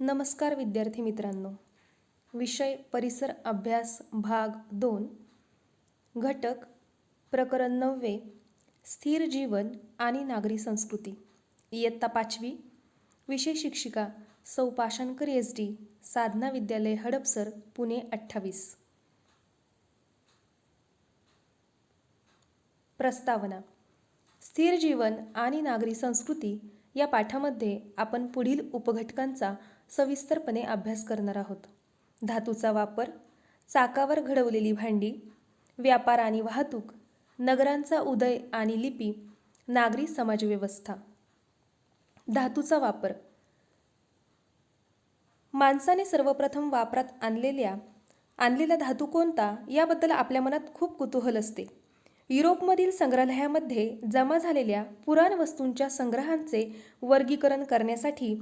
नमस्कार विद्यार्थी मित्रांनो. विषय परिसर अभ्यास भाग दोन. घटक प्रकरण नववे स्थिर जीवन आणि नागरी संस्कृती. इयत्ता पाचवी. विषय शिक्षिका सौ एस डी साधना विद्यालय हडपसर पुणे अठ्ठावीस. प्रस्तावना. स्थिर जीवन आणि नागरी संस्कृती या पाठामध्ये आपण पुढील उपघटकांचा सविस्तरपणे अभ्यास करणार आहोत. धातूचा वापर चाकावर घडवलेली भांडी व्यापार आणि वाहतूक नगरांचा उदय आणि लिपी नागरी समाजव्यवस्था. धातूचा वापर. माणसाने सर्वप्रथम वापरात आणलेल्या आणलेला धातू कोणता याबद्दल आपल्या मनात खूप कुतूहल असते. युरोपमधील संग्रहालयामध्ये जमा झालेल्या पुराण वस्तूंच्या संग्रहांचे वर्गीकरण करण्यासाठी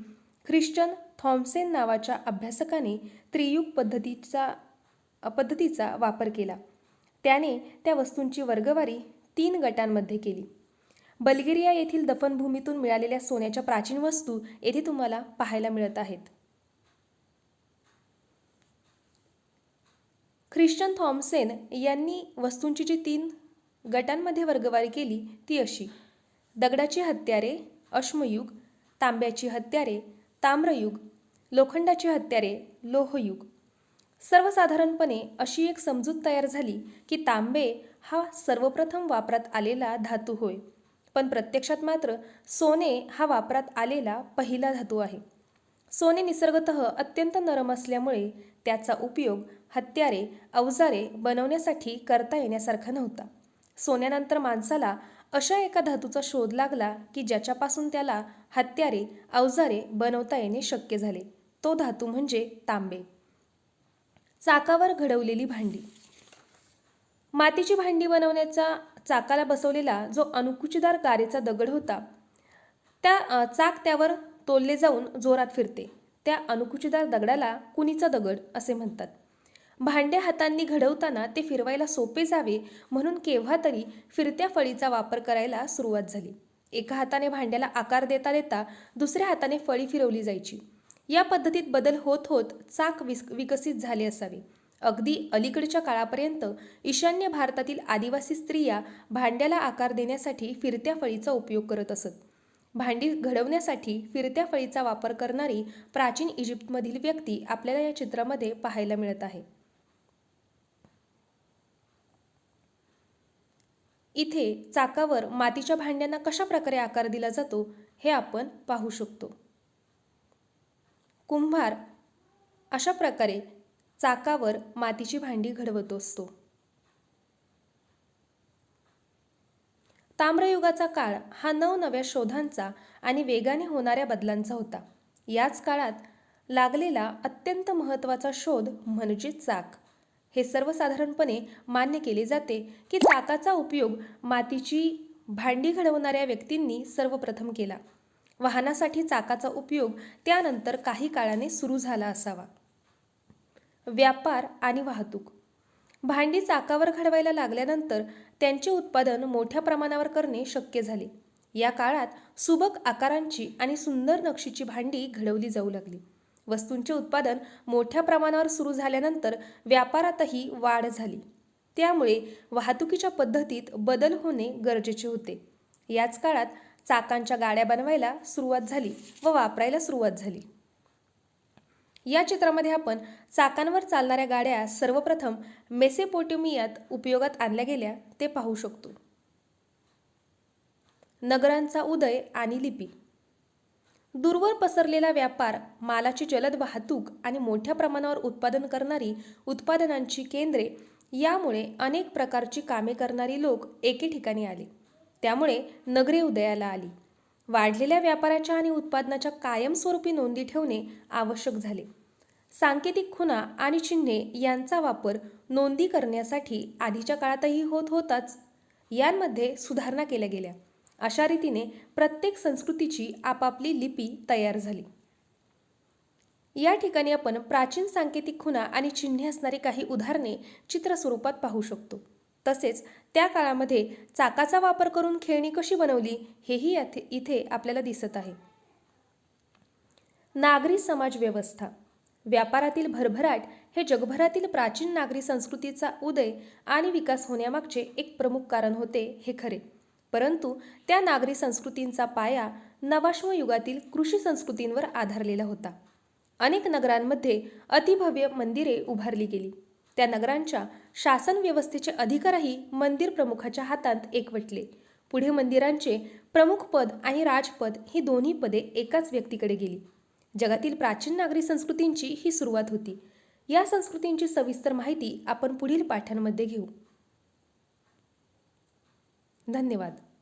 ख्रिश्चन थॉम्सेन नावाच्या अभ्यासकाने त्रियुग पद्धतीचा पद्धतीचा वापर केला. त्याने त्या वस्तूंची वर्गवारी तीन गटांमध्ये केली. बल्गेरिया येथील दफनभूमीतून मिळालेल्या सोन्याच्या प्राचीन वस्तू येथे तुम्हाला पाहायला मिळत आहेत. ख्रिश्चन थॉम्सेन यांनी वस्तूंची जी तीन गटांमध्ये वर्गवारी केली ती अशी. दगडाची हत्यारे अश्मयुग तांब्याची हत्यारे ताम्रयुग लोखंडाची हत्यारे लोहयुग. सर्वसाधारणपणे अशी एक समजूत तयार झाली की तांबे हा सर्वप्रथम वापरात आलेला धातू होय पण प्रत्यक्षात मात्र सोने हा वापरात आलेला पहिला धातू आहे. सोने निसर्गत अत्यंत नरम असल्यामुळे त्याचा उपयोग हत्यारे अवजारे बनवण्यासाठी करता येण्यासारखा नव्हता. सोन्यानंतर माणसाला अशा एका धातूचा शोध लागला की ज्याच्यापासून त्याला हत्यारे अवजारे बनवता येणे शक्य झाले. तो धातू म्हणजे तांबे. चाकावर घडवलेली भांडी. मातीची भांडी बनवण्याचा चाकाला बसवलेला जो अनुकुचीदार गारेचा दगड होता त्या चाक त्यावर तोलले जाऊन जोरात फिरते. त्या अनुकुचीदार दगडाला कुणीचा दगड असे म्हणतात. भांडे हातांनी घडवताना ते फिरवायला सोपे जावे म्हणून केव्हा तरी फिरत्या फळीचा वापर करायला सुरुवात झाली. एका हाताने भांड्याला आकार देता देता दुसऱ्या हाताने फळी फिरवली जायची. या पद्धतीत बदल होत होत चाक विस विकसित झाले असावे. अगदी अलीकडच्या काळापर्यंत ईशान्य भारतातील आदिवासी स्त्रिया भांड्याला आकार देण्यासाठी फिरत्या फळीचा उपयोग करत असत. भांडी घडवण्यासाठी फिरत्या फळीचा वापर करणारी प्राचीन इजिप्तमधील व्यक्ती आपल्याला या चित्रामध्ये पाहायला मिळत आहे. इथे चाकावर मातीच्या भांड्यांना कशा प्रकारे आकार दिला जातो हे आपण पाहू शकतो. कुंभार अशा प्रकारे चाकावर मातीची भांडी घडवत असतो. ताम्रयुगाचा काळ हा नवनव्या शोधांचा आणि वेगाने होणाऱ्या बदलांचा होता. याच काळात लागलेला अत्यंत महत्त्वाचा शोध म्हणजे चाक. हे सर्वसाधारणपणे मान्य केले जाते की चाकाचा उपयोग मातीची भांडी घडवणाऱ्या व्यक्तींनी सर्वप्रथम केला. वाहनासाठी चाकाचा उपयोग त्यानंतर काही काळाने सुरू झाला असावा. व्यापार आणि वाहतूक. भांडी चाकावर घडवायला लागल्यानंतर त्यांचे उत्पादन मोठ्या प्रमाणावर करणे शक्य झाले. या काळात सुबक आकारांची आणि सुंदर नक्षीची भांडी घडवली जाऊ लागली. वस्तूंचे उत्पादन मोठ्या प्रमाणावर सुरू झाल्यानंतर व्यापारातही वाढ झाली. त्यामुळे वाहतुकीच्या पद्धतीत बदल होणे गरजेचे होते. याच काळात चाकांच्या गाड्या बनवायला सुरुवात झाली व वापरायला सुरुवात झाली. या चित्रामध्ये आपण चाकांवर चालणाऱ्या गाड्या सर्वप्रथम मेसेपोटेमियात उपयोगात आणल्या गेल्या ते पाहू शकतो. नगरांचा उदय आणि लिपी. दूरवर पसरलेला व्यापार मालाची जलद वाहतूक आणि मोठ्या प्रमाणावर उत्पादन करणारी उत्पादनांची केंद्रे यामुळे अनेक प्रकारची कामे करणारी लोक एके ठिकाणी आले. त्यामुळे नगरे उदयाला आली. वाढलेल्या व्यापाराच्या आणि उत्पादनाच्या कायमस्वरूपी नोंदी ठेवणे आवश्यक झाले. सांकेतिक खुणा आणि चिन्हे यांचा वापर नोंदी करण्यासाठी आधीच्या काळातही होत होताच. यांमध्ये सुधारणा केल्या गेल्या. अशा रीतीने प्रत्येक संस्कृतीची आपापली लिपी तयार झाली. या ठिकाणी आपण प्राचीन सांकेतिक खुणा आणि चिन्हे असणारी काही उदाहरणे चित्र स्वरूपात पाहू शकतो. तसेच त्या काळामध्ये चाकाचा वापर करून खेळणी कशी बनवली हेही इथे आपल्याला दिसत आहे. नागरी समाज व्यवस्था. व्यापारातील भरभराट हे जगभरातील प्राचीन नागरी संस्कृतीचा उदय आणि विकास होण्यामागचे एक प्रमुख कारण होते हे खरे. परंतु त्या नागरी संस्कृतींचा पाया नवाश्म युगातील कृषी संस्कृतींवर आधारलेला होता. अनेक नगरांमध्ये अतिभव्य मंदिरे उभारली गेली. त्या नगरांच्या शासन व्यवस्थेचे अधिकारही मंदिर प्रमुखाच्या हातात एकवटले. पुढे मंदिरांचे प्रमुख पद आणि राजपद ही दोन्ही पदे एकाच व्यक्तीकडे गेली. जगातील प्राचीन नागरी संस्कृतींची ही सुरुवात होती. या संस्कृतींची सविस्तर माहिती आपण पुढील पाठांमध्ये घेऊ. धन्यवाद.